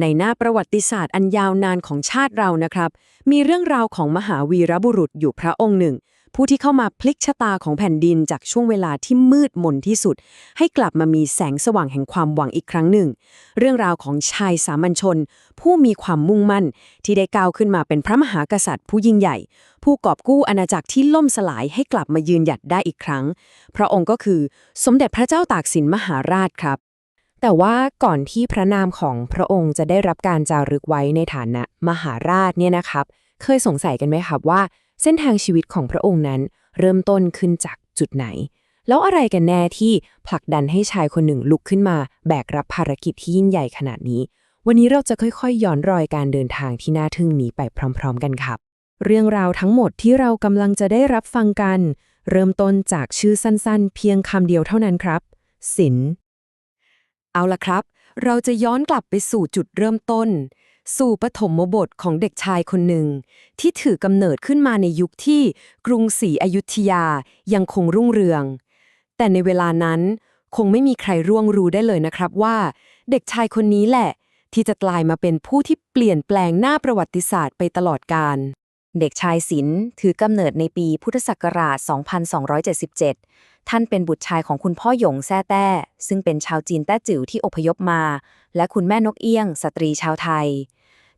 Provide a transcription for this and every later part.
ในหน้าประวัติศาสตร์อันยาวนานของชาติเรานะครับ มีเรื่องราวของมหาวีรบุรุษอยู่พระองค์หนึ่ง ผู้ที่เข้ามาพลิกชะตาของแผ่นดินจากช่วงเวลาที่มืดมนที่สุด ให้กลับมามีแสงสว่างแห่งความหวังอีกครั้งหนึ่ง เรื่องราวของชายสามัญชน ผู้มีความมุ่งมั่น ที่ได้ก้าวขึ้นมาเป็นพระมหากษัตริย์ผู้ยิ่งใหญ่ ผู้กอบกู้อาณาจักรที่ล่มสลายให้กลับมายืนหยัดได้อีกครั้ง พระองค์ก็คือ สมเด็จพระเจ้าตากสินมหาราชครับ แต่ว่าก่อนที่พระนามของพระองค์จะได้รับการจารึกไว้ในฐานะมหาราชเนี่ยนะครับ เคยสงสัยกันไหมครับว่า เส้นทางชีวิตของพระองค์นั้น เริ่มต้นขึ้นจากจุดไหน แล้วอะไรกันแน่ที่ผลักดันให้ชายคนหนึ่งลุกขึ้นมา แบกรับภารกิจที่ยิ่งใหญ่ขนาดนี้ วันนี้เราจะค่อยๆ ย้อนรอยการเดินทางที่น่าทึ่งนี้ไปพร้อม ๆ กันครับ เรื่องราวทั้งหมดที่เรากำลังจะได้รับฟังกัน เริ่มต้นจากชื่อสั้นๆ เพียงคำเดียวเท่านั้นครับศิล เอาละครับ เราจะย้อนกลับไปสู่จุดเริ่มต้น สู่ปฐมบทของเด็กชายคนหนึ่ง ที่ถือกำเนิดขึ้นมาในยุคที่กรุงศรีอยุธยายังคงรุ่งเรือง แต่ในเวลานั้นคงไม่มีใครร่วงรู้ได้เลยนะครับว่า เด็กชายคนนี้แหละ ที่จะกลายมาเป็นผู้ที่เปลี่ยนแปลงหน้าประวัติศาสตร์ไปตลอดกาลเด็กชายศิลป์ถือกำเนิดในปีพุทธศักราช 2277 ท่านเป็นบุตรชายของคุณพ่อหยงแซ่แต้ ซึ่งเป็นชาวจีนแต้จิ๋วที่อพยพมา และคุณแม่นกเอี้ยง สตรีชาวไทย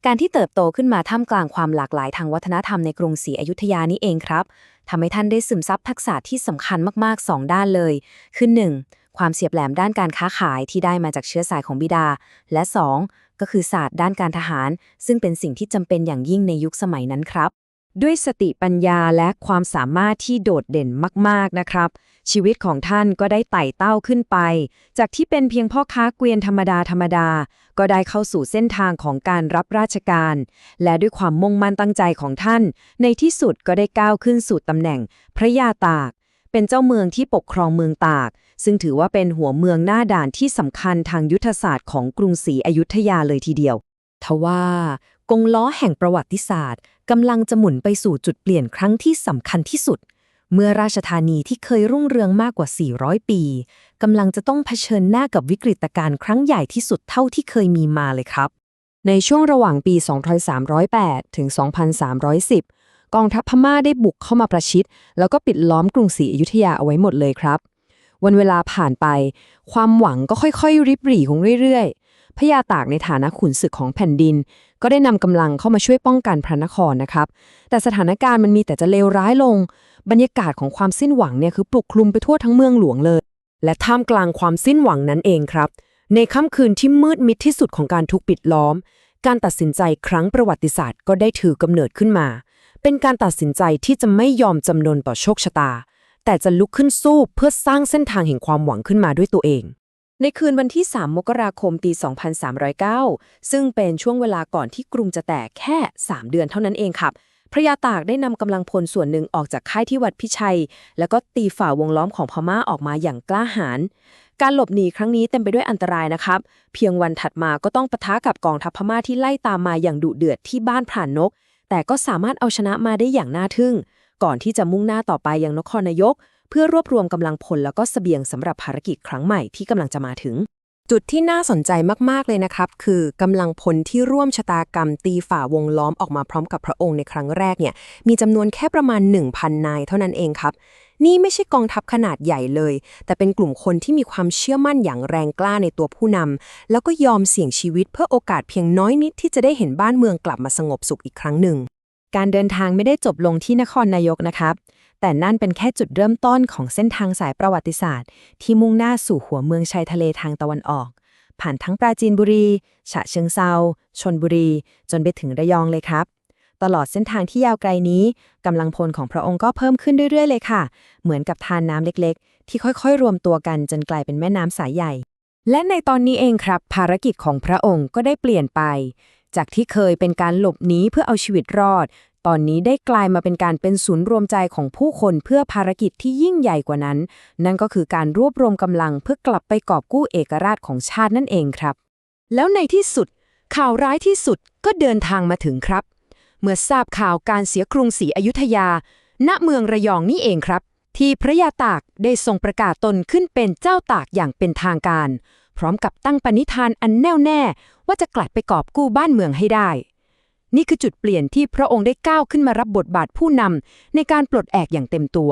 การที่เติบโตขึ้นมาท่ามกลางความหลากหลายทางวัฒนธรรมในกรุงศรีอยุธยานี่เองครับทำให้ท่านได้ซึมซับทักษะที่สำคัญมากๆ 2 ด้านเลย คือ 1. ความเฉียบแหลมด้านการค้าขายที่ได้มาจากเชื้อสายของบิดา และ 2. ก็คือศาสตร์ด้านการทหาร ซึ่งเป็นสิ่งที่จำเป็นอย่างยิ่งในยุคสมัยนั้นครับด้วยสติปัญญาและความสามารถที่โดดเด่นมาก ๆ นะครับ ชีวิตของท่านก็ได้ไต่เต้าขึ้นไป จากที่เป็นเพียงพ่อค้าเกวียนธรรมดาธรรมดา ก็ได้เข้าสู่เส้นทางของการรับราชการ และด้วยความมุ่งมั่นตั้งใจของท่าน ในที่สุดก็ได้ก้าวขึ้นสู่ตำแหน่ง พระยาตาก เป็นเจ้าเมืองที่ปกครองเมืองตาก ซึ่งถือว่าเป็นหัวเมืองหน้าด่านที่สำคัญทางยุทธศาสตร์ของกรุงศรีอยุธยาเลยทีเดียวทว่ากงล้อแห่งประวัติศาสตร์กำลังจะหมุนไปสู่จุดเปลี่ยนครั้งที่สำคัญที่สุด เมื่อราชธานีที่เคยรุ่งเรืองมากกว่า 400 ปีกำลังจะต้องเผชิญหน้ากับวิกฤตการณ์ครั้งใหญ่ที่สุดเท่าที่เคยมีมาเลยครับ ในช่วงระหว่างปี 2308 ถึง 2310 กองทัพพม่าได้บุกเข้ามาประชิด แล้วก็ปิดล้อมกรุงศรีอยุธยาเอาไว้หมดเลยครับ วันเวลาผ่านไป ความหวังก็ค่อยๆ ริบหรี่ของเรื่อยๆพญาตากในฐานะขุนศึกของแผ่นดิน ก็ได้นำกำลังเข้ามาช่วยป้องกันพระนครนะครับ แต่สถานการณ์มันมีแต่จะเลวร้ายลง บรรยากาศของความสิ้นหวังเนี่ยคือปกคลุมไปทั่วทั้งเมืองหลวงเลย และท่ามกลางความสิ้นหวังนั้นเองครับ ในค่ำคืนที่มืดมิดที่สุดของการถูกปิดล้อม การตัดสินใจครั้งประวัติศาสตร์ ก็ได้ถือกำเนิดขึ้นมา เป็นการตัดสินใจที่จะไม่ยอมจำนนต่อโชคชะตา แต่จะลุกขึ้นสู้เพื่อสร้างเส้นทางแห่งความหวังขึ้นมาด้วยตัวเอง ในคืนวันที่ 3 มกราคมปี 2309 ซึ่งเป็นช่วงเวลาก่อนที่กรุงจะแตกแค่ 3 เดือนเท่านั้นเองครับพระยาตากได้นำกำลังพลส่วนหนึ่งออกจากค่ายที่วัดพิชัย แล้วก็ตีฝ่าวงล้อมของพม่าออกมาอย่างกล้าหาญการหลบหนีครั้งนี้เต็มไปด้วยอันตรายนะครับ เพียงวันถัดมาก็ต้องปะทะกับกองทัพพม่าที่ไล่ตามมาอย่างดุเดือดที่บ้านผ่านนก แต่ก็สามารถเอาชนะมาได้อย่างน่าทึ่ง ก่อนที่จะมุ่งหน้าต่อไปยังนครนายก เพื่อรวบรวมกำลังพลแล้วก็เสบียงสำหรับภารกิจครั้งใหม่ที่กำลังจะมาถึง จุดที่น่าสนใจมากๆเลยนะครับ คือกำลังพลที่ร่วมชะตากรรมตีฝ่าวงล้อมออกมาพร้อมกับพระองค์ในครั้งแรกเนี่ยมีจำนวนแค่ประมาณ 1,000 นายเท่านั้นเองครับ นี่ไม่ใช่กองทัพขนาดใหญ่เลย แต่เป็นกลุ่มคนที่มีความเชื่อมั่นอย่างแรงกล้าในตัวผู้นำแล้วก็ยอมเสี่ยงชีวิตเพื่อโอกาสเพียงน้อยนิดที่จะได้เห็นบ้านเมืองกลับมาสงบสุขอีกครั้งหนึ่งการเดินทางไม่ได้จบลงที่นครนายกนะครับ แต่นั่นเป็นแค่จุดเริ่มต้นของเส้นทางสายประวัติศาสตร์ ที่มุ่งหน้าสู่หัวเมืองชายทะเลทางตะวันออก ผ่านทั้งปราจีนบุรี ฉะเชิงเซาชนบุรี จนไปถึงระยองเลยครับ ตลอดเส้นทางที่ยาวไกลนี้กำลังพลของพระองค์ก็เพิ่มขึ้นเรื่อยๆ เลยค่ะ เหมือนกับทานน้ำเล็กๆ ที่ค่อยๆ รวมตัวกันจนกลายเป็นแม่น้ำสายใหญ่ และในตอนนี้เองครับ ภารกิจของพระองค์ก็ได้เปลี่ยนไปจากที่เคยเป็นการหลบหนีเพื่อเอาชีวิตรอด ตอนนี้ได้กลายมาเป็นการเป็นศูนย์รวมใจของผู้คนเพื่อภารกิจที่ยิ่งใหญ่กว่านั้น นั่นก็คือการรวบรวมกำลังเพื่อกลับไปกอบกู้เอกราชของชาตินั่นเองครับ แล้วในที่สุด ข่าวร้ายที่สุดก็เดินทางมาถึงครับ เมื่อทราบข่าวการเสียกรุงศรีอยุธยา ณเมืองระยองนี่เองครับ ที่พระยาตากได้ทรงประกาศตนขึ้นเป็นเจ้าตากอย่างเป็นทางการ พร้อมกับตั้งปณิธานอันแน่วแน่ว่าจะกลัดไปกอบกู้บ้านเมืองให้ได้ นี่คือจุดเปลี่ยนที่พระองค์ได้ก้าวขึ้นมารับบทบาทผู้นำในการปลดแอกอย่างเต็มตัว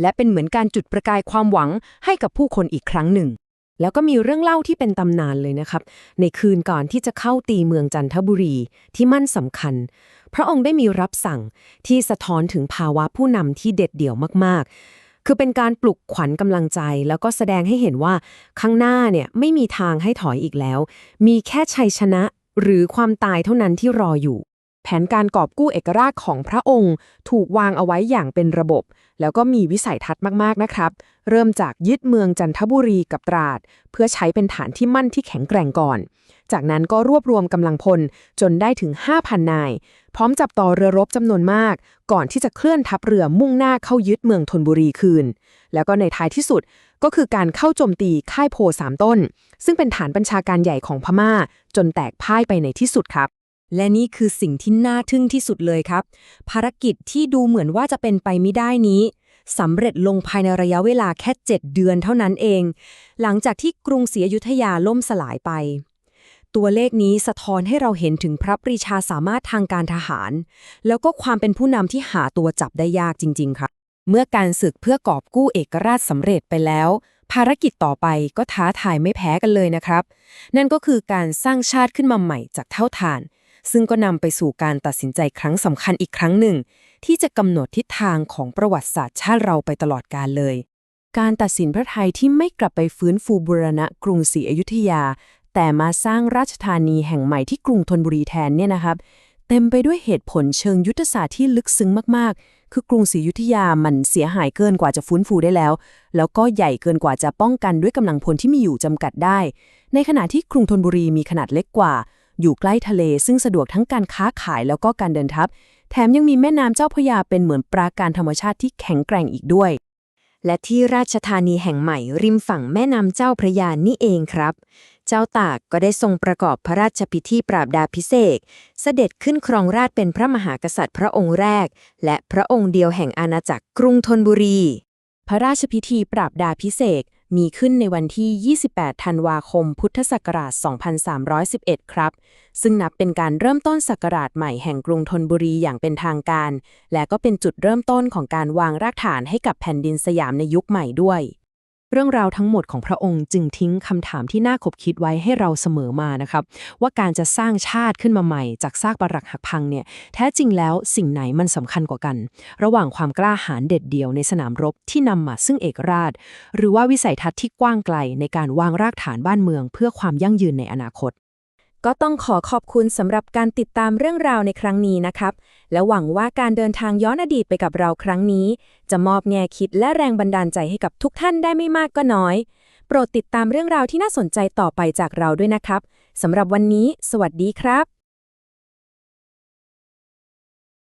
และเป็นเหมือนการจุดประกายความหวังให้กับผู้คนอีกครั้งหนึ่ง แล้วก็มีเรื่องเล่าที่เป็นตำนานเลยนะครับ ในคืนก่อนที่จะเข้าตีเมืองจันทบุรีที่มั่นสำคัญ พระองค์ได้มีรับสั่งที่สะท้อนถึงภาวะผู้นำที่เด็ดเดี่ยวมากๆคือเป็นการปลุกขวัญกำลังใจ แล้วก็แสดงให้เห็นว่าข้างหน้าเนี่ยไม่มีทางให้ถอยอีกแล้ว มีแค่ชัยชนะหรือความตายเท่านั้นที่รออยู่ ผนการกอบกู้เอกราชของพระองค์ ถูกวางเอาไว้อย่างเป็นระบบ แล้วก็มีวิสัยทัศน์มากๆนะครับ เริ่มจากยึดเมืองจันทบุรีกับตราด เพื่อใช้เป็นฐานที่มั่นที่แข็งแกร่งก่อน จากนั้นก็รวบรวมกำลังพลจนได้ถึง 5,000 นาย พร้อมจับต่อเรือรบจำนวนมาก ก่อนที่จะเคลื่อนทัพเรือมุ่งหน้าเข้ายึดเมืองธนบุรีคืน แล้วก็ในท้ายที่สุดก็คือการเข้าโจมตีค่ายโพสามต้น ซึ่งเป็นฐานบัญชาการใหญ่ของพม่า จนแตกพ่ายไปในที่สุดครับ และนี่คือสิ่งที่น่าทึ่งที่สุดเลยครับ ภารกิจที่ดูเหมือนว่าจะเป็นไปไม่ได้นี้สำเร็จลงภายในระยะเวลาแค่ 7 เดือนเท่านั้นเอง หลังจากที่กรุงศรีอยุธยาล่มสลายไป ตัวเลขนี้สะท้อนให้เราเห็นถึงพระปรีชาสามารถทางการทหาร แล้วก็ความเป็นผู้นำที่หาตัวจับได้ยากจริง ๆ ครับ เมื่อการศึกเพื่อกอบกู้เอกราชสำเร็จไปแล้ว ภารกิจต่อไปก็ท้าทายไม่แพ้กันเลยนะครับ นั่นก็คือการสร้างชาติขึ้นมาใหม่จากเท่าฐาน ซึ่งก็นำไปสู่การตัดสินใจครั้งสำคัญอีกครั้งหนึ่ง ที่จะกำหนดทิศทางของประวัติศาสตร์ชาติเราไปตลอดกาลเลย การตัดสินพระไทยที่ไม่กลับไปฟื้นฟูบูรณะกรุงศรีอยุธยา แต่มาสร้างราชธานีแห่งใหม่ที่กรุงธนบุรีแทนเนี่ยนะครับ เต็มไปด้วยเหตุผลเชิงยุทธศาสตร์ที่ลึกซึ้งมากๆ คือกรุงศรีอยุธยามันเสียหายเกินกว่าจะฟื้นฟูได้แล้ว แล้วก็ใหญ่เกินกว่าจะป้องกันด้วยกำลังพลที่มีอยู่จำกัดได้ ในขณะที่กรุงธนบุรีมีขนาดเล็กกว่า อยู่ใกล้ทะเล ซึ่งสะดวกทั้งการค้าขายแล้วก็การเดินทัพ แถมยังมีแม่น้ำเจ้าพระยาเป็นเหมือนปราการธรรมชาติที่แข็งแกร่งอีกด้วย และที่ราชธานีแห่งใหม่ริมฝั่งแม่น้ำเจ้าพระยานี่เองครับ เจ้าตากก็ได้ทรงประกอบพระราชพิธีปราบดาพิเศษเสด็จขึ้นครองราชเป็นพระมหากษัตริย์พระองค์แรก และพระองค์เดียวแห่งอาณาจักรกรุงธนบุรี พระราชพิธีปราบดาพิเศษ มีขึ้นในวันที่ 28 ธันวาคม พุทธศักราช 2311 ครับ ซึ่งนับเป็นการเริ่มต้นศักราชใหม่แห่งกรุงธนบุรีอย่างเป็นทางการ และก็เป็นจุดเริ่มต้นของการวางรากฐานให้กับแผ่นดินสยามในยุคใหม่ด้วย เรื่องราวทั้งหมดของพระองค์จึงทิ้งคำถามที่น่าขบคิดไว้ให้เราเสมอมานะครับ ว่าการจะสร้างชาติขึ้นมาใหม่จากซากปรักหักพังเนี่ยแท้จริงแล้วสิ่งไหนมันสำคัญกว่ากัน ระหว่างความกล้าหาญเด็ดเดี่ยวในสนามรบที่นำมาซึ่งเอกราช หรือว่าวิสัยทัศน์ที่กว้างไกลในการวางรากฐานบ้านเมือง เพื่อความยั่งยืนในอนาคต ก็ต้องขอขอบคุณสำหรับการติดตามเรื่องราวในครั้งนี้นะครับ และหวังว่าการเดินทางย้อนอดีตไปกับเราครั้งนี้ จะมอบแง่คิดและแรงบันดาลใจให้กับทุกท่านได้ไม่มากก็น้อย โปรดติดตามเรื่องราวที่น่าสนใจต่อไปจากเราด้วยนะครับสำหรับวันนี้ สวัสดีครับ